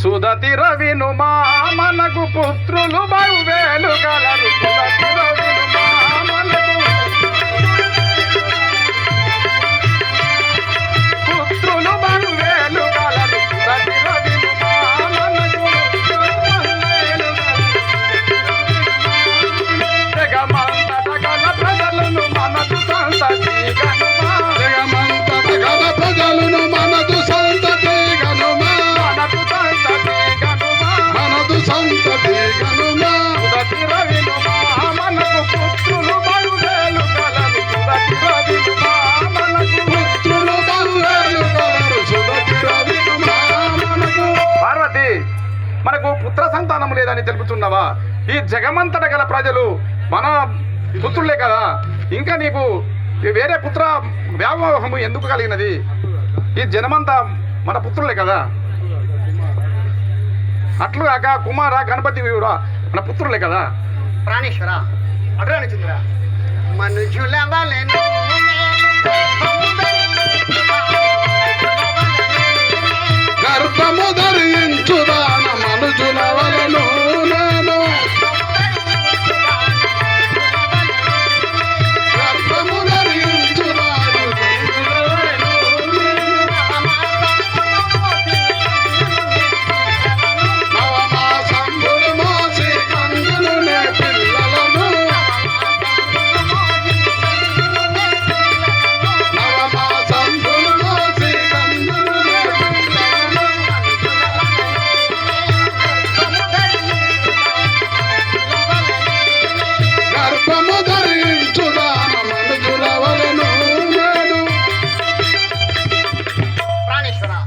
సుదతి రవిను మా మనకు పుత్రులు బరువేలు గలరు సుదతి రవిను మా మనకు మనకు పుత్ర సంతానం లేదని తెలుపుతున్నావా? ఈ జగమంతట గల ప్రజలు మన పుత్రులే కదా? ఇంకా నీకు వేరే పుత్ర వ్యామోహము ఎందుకు కలిగినది? ఈ జనమంతా మన పుత్రులే కదా? అట్లుగాక కుమార గణపతి కూడా మన పుత్రులే కదా? ప్రాణేశ్వర అడ్రాని చంద్ర.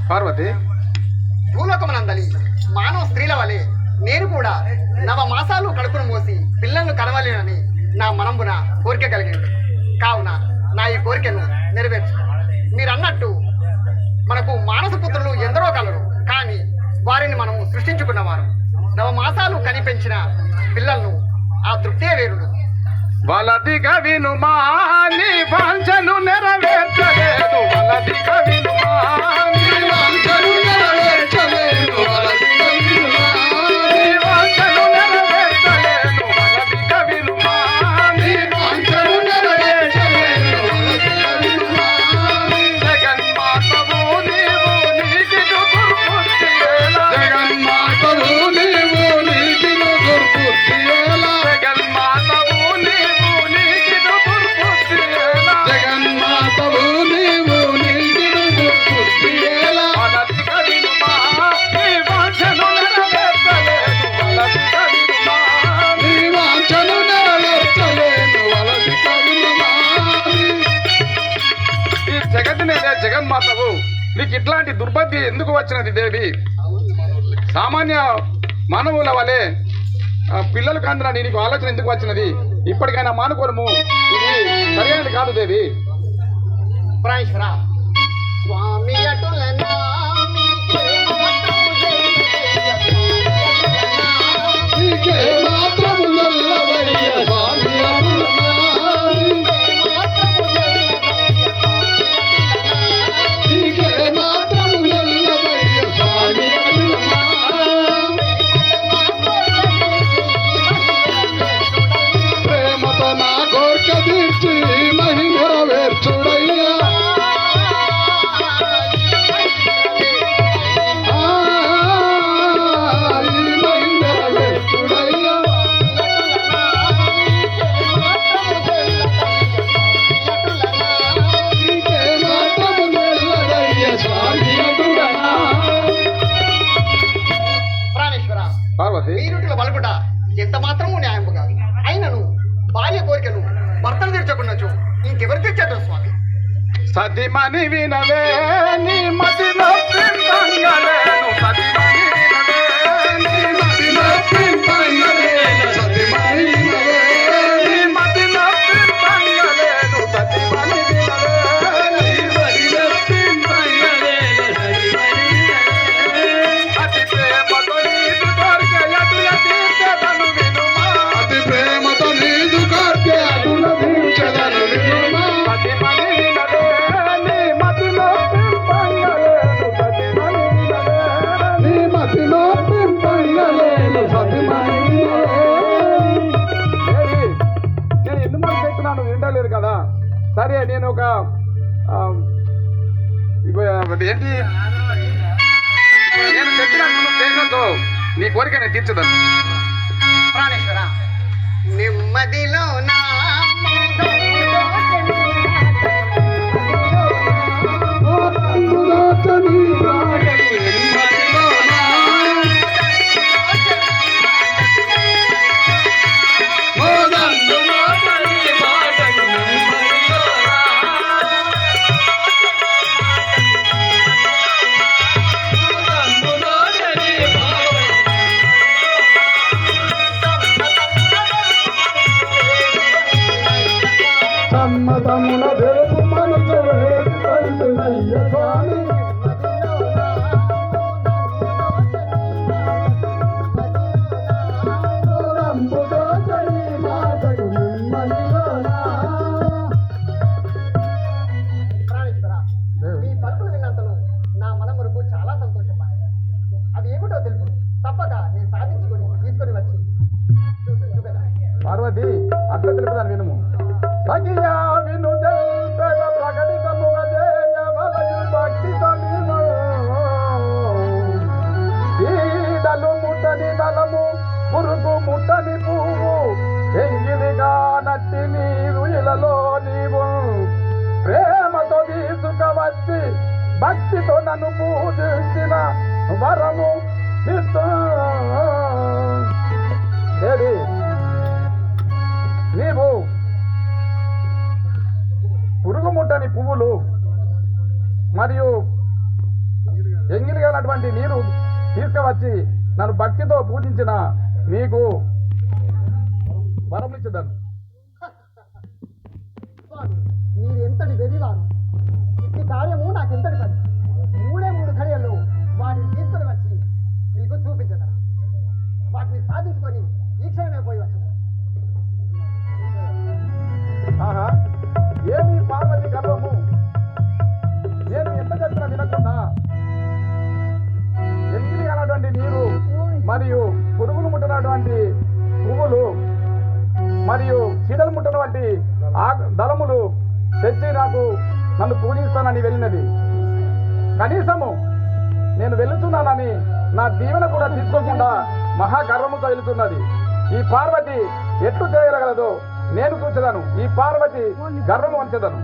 పార్వతి. భూలోకమునందలి మానవ స్త్రీల వలె నేను కూడా నవ మాసాలు కడుపును మోసి పిల్లలను కనవలేనని నా మనంబున కోరిక కలిగింది. కావున నా ఈ కోరికను నెరవేర్చు మీరు అన్నట్టు మనకు మానస పుత్రులు ఎందరో కలరు కానీ వారిని మనము సృష్టించుకున్నవారు. నవ మాసాలు కనిపించిన పిల్లలను ఆ తృప్తే వేరుడు. వలది కవిను మాని వాంఛను నెరవేర్చలేదు. వలది కవిను మాని. నీకు ఇట్లాంటి దుర్బద్ధి ఎందుకు వచ్చినది దేవి? సామాన్య మానవుల వలె పిల్లలు కందిన నీకు ఆలోచన ఎందుకు వచ్చినది? ఇప్పటికైనా మానుకోరము. ఇది సరైనది కాదు దేవి. స్వామి వీరుటిలో బలపట ఎంత మాత్రము న్యాయము కాదు. అయినను భార్య కోరికను భర్తలు తీర్చకున్నచు ఇంకెవరు తీర్చేద్దాం స్వామి? సతిమని వినవే సరే నేను ఒక ఏంటి? నేను నువ్వు చేసినట్టు నీ కోరిక నేను తీర్చదాను ప్రాణేశ్వర. నెమ్మదిలో నా సాధించుకొని తీసుకొని వచ్చి చూపే చూపేదా పార్వతి అట్లా తెలుపుదాను వినుము. భక్తితో నన్ను పూజించిన వరము దేవి నీవు పురుగు ముట్టని పువ్వులు మరియు ఎంగిలిగానటువంటి నీరు తీసుకువచ్చి నన్ను భక్తితో పూజించిన నీకు వరం నాకెంతటి పని మూడే మూడు ఘడియల్లో వాటిని తీసుకుని వచ్చి మీకు చూపించదా వాటిని సాధించుకొని ఈ క్షణమే పోయి వచ్చాను ఆహా ఏమి పార్వతి గర్వము? నేను ఎంత చెప్పినా వినకుండా ఎంగిలి కానటువంటి నీరు మరియు పురుగులు ముట్టినటువంటి పువ్వులు మరియు చీడలు ముట్టినటువంటి ఆ దళములు నన్ను పూజిస్తానని వెళ్ళినది. కనీసము నేను వెళుతున్నానని నా దీవెన కూడా తీసుకోకుండా మహా గర్వముతో వెళుతున్నది ఈ పార్వతి ఎట్లు చేయగలగలదో నేను చూచదను. ఈ పార్వతి గర్వము వంచదను.